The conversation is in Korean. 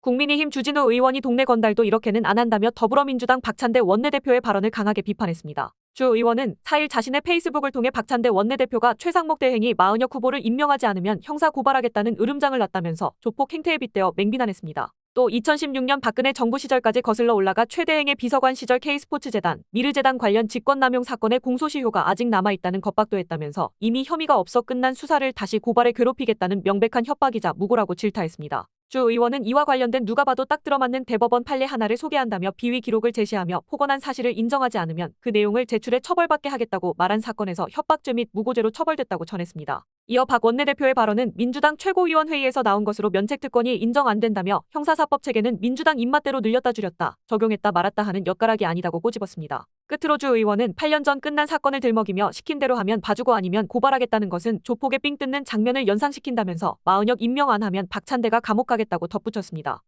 국민의힘 주진우 의원이 동네 건달도 이렇게는 안 한다며 더불어민주당 박찬대 원내대표의 발언을 강하게 비판했습니다. 주 의원은 4일 자신의 페이스북을 통해 박찬대 원내대표가 최상목 대행이 마은혁 후보를 임명하지 않으면 형사 고발하겠다는 으름장을 놨다면서 조폭 행태에 빗대어 맹비난했습니다. 또 2016년 박근혜 정부 시절까지 거슬러 올라가 최 대행의 비서관 시절 K스포츠재단, 미르재단 관련 직권남용 사건의 공소시효가 아직 남아있다는 겁박도 했다면서 이미 혐의가 없어 끝난 수사를 다시 고발해 괴롭히겠다는 명백한 협박이자 무고라고 질타했습니다. 주 의원은 이와 관련된 누가 봐도 딱 들어맞는 대법원 판례 하나를 소개한다며 비위 기록을 제시하며 포건한 사실을 인정하지 않으면 그 내용을 제출해 처벌받게 하겠다고 말한 사건에서 협박죄 및 무고죄로 처벌됐다고 전했습니다. 이어 박 원내대표의 발언은 민주당 최고위원회의에서 나온 것으로 면책특권이 인정 안 된다며 형사사법 체계는 민주당 입맛대로 늘렸다 줄였다, 적용했다 말았다 하는 엿가락이 아니다고 꼬집었습니다. 끝으로 주 의원은 8년 전 끝난 사건을 들먹이며 시킨 대로 하면 봐주고 아니면 고발하겠다는 것은 조폭에 삥 뜯는 장면을 연상시킨다면서 마은혁 임명 안 하면 박찬대가 감옥 가겠다고 덧붙였습니다.